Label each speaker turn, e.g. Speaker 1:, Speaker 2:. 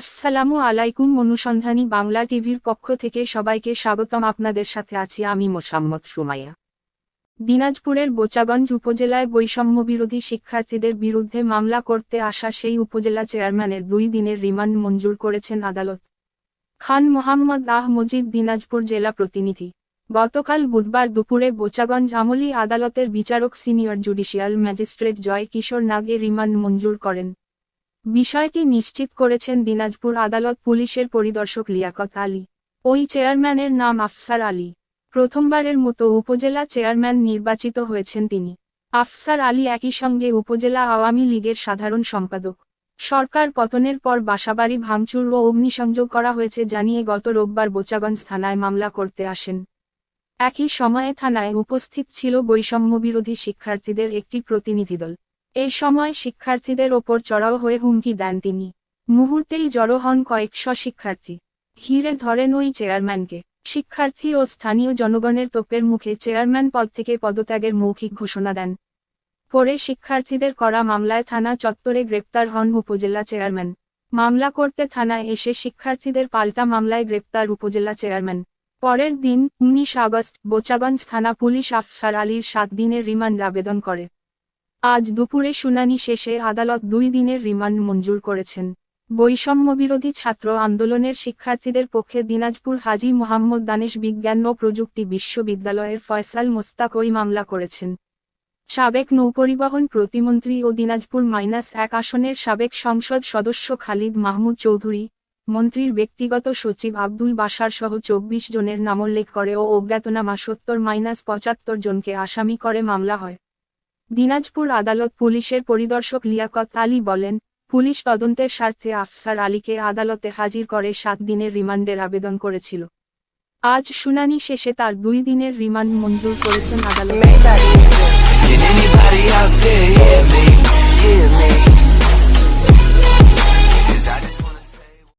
Speaker 1: আসসালামু আলাইকুম অনুসন্ধানী বাংলা টিভির পক্ষ থেকে সবাইকে স্বাগতম আপনাদের সাথে আছি আমি মোসাম্মদ সুমাইয়া দিনাজপুরের বোচাগঞ্জ উপজেলায় বৈষম্য বিরোধী শিক্ষার্থীদের বিরুদ্ধে মামলা করতে আসা সেই উপজেলা চেয়ারম্যানের দুই দিনের রিমান্ড মঞ্জুর করেছেন আদালত খান মোহাম্মদ আহ মজিদ দিনাজপুর জেলা প্রতিনিধি গতকাল বুধবার দুপুরে বোচাগঞ্জ আমলি আদালতের বিচারক senior judicial magistrate Joy Kishore নাগে রিমান্ড মঞ্জুর করেন বিষয়টি নিশ্চিত করেছেন দিনাজপুর আদালত পুলিশের পরিদর্শক লিয়াকত আলী ওই চেয়ারম্যানের নাম আফসার আলী প্রথমবারের মতো উপজেলা চেয়ারম্যান নির্বাচিত হয়েছেন তিনি আফসার আলী একই সঙ্গে উপজেলা আওয়ামী লীগের সাধারণ সম্পাদক সরকার পতনের পর বাসাবাড়ি ভাঙচুর ও অগ্নিসংযোগ করা হয়েছে জানিয়ে গত রোববার বোচাগঞ্জ থানায় মামলা করতে আসেন একই সময়ে থানায় উপস্থিত ছিল বৈষম্য বিরোধী শিক্ষার্থীদের একটি প্রতিনিধি দল এই সময় শিক্ষার্থীদের ওপর চড়াও হয়ে হুমকি দেন তিনি মুহূর্তেই জড়ো হন কয়েকশ শিক্ষার্থী ঘিরে ধরেন ওই চেয়ারম্যানকে শিক্ষার্থী ও স্থানীয় জনগণের তোপের মুখে চেয়ারম্যান পদ থেকে পদত্যাগের মৌখিক ঘোষণা দেন পরে শিক্ষার্থীদের করা মামলায় থানা চত্বরে গ্রেপ্তার হন উপজেলা চেয়ারম্যান মামলা করতে থানায় এসে শিক্ষার্থীদের পাল্টা মামলায় গ্রেপ্তার উপজেলা চেয়ারম্যান পরের দিন উনিশ আগস্ট বোচাগঞ্জ থানা পুলিশ আফসার আলীর সাত দিনের রিমান্ড আবেদন করে আজ দুপুরে শুনানি শেষে আদালত দুই দিনের রিমান্ড মঞ্জুর করেছেন বৈষম্যবিরোধী ছাত্র আন্দোলনের শিক্ষার্থীদের পক্ষে দিনাজপুর হাজি মোহাম্মদ দানেশ বিজ্ঞান ও প্রযুক্তি বিশ্ববিদ্যালয়ের ফয়সাল মোস্তাক ওই মামলা করেছেন সাবেক নৌপরিবহন প্রতিমন্ত্রী ও দিনাজপুর মাইনাস এক আসনের সাবেক সংসদ সদস্য খালিদ মাহমুদ চৌধুরী মন্ত্রীর ব্যক্তিগত সচিব আব্দুল বাসার সহ চব্বিশ জনের নামোল্লেখ করে ও অজ্ঞাতনামা সত্তর মাইনাস পঁচাত্তর জনকে আসামি করে মামলা হয় দিনাজপুর আদালত পুলিশের পরিদর্শক লিয়াকত আলী বলেন পুলিশ তদন্তের স্বার্থে আফসার আলীকে আদালতে হাজির করে সাত দিনের রিমান্ডের আবেদন করেছিল আজ শুনানি শেষে তার দুই দিনের রিমান্ড মঞ্জুর করেছেন আদালত